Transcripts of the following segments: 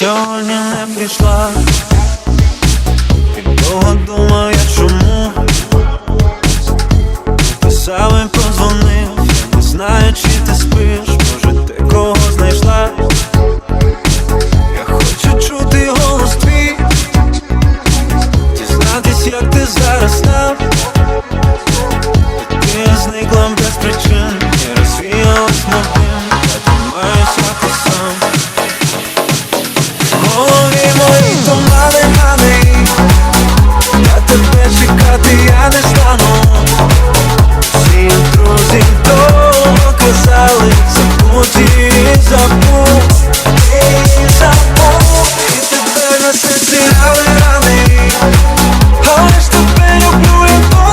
сьогодні не прийшла. І довго думаю, я чому Писав і позвонив, я не знаю, чи ти спиш, може ти кого знайшла. Я хочу чути голос твій, дізнатись, як ти зараз там. Забув І І тепер на серці рани, рани Але тебе люблю,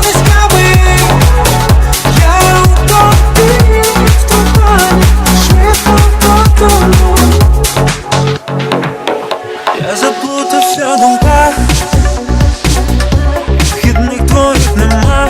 не скави Я у тобі вступаю Швидко додому я заплутався в думках Хідних твоїх нема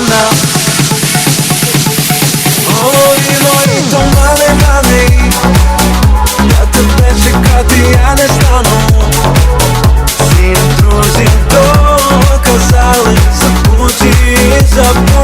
Anna Говори до мене, мене Я тебе чекати, я не стану Всім друзі доказали Забудь і забудь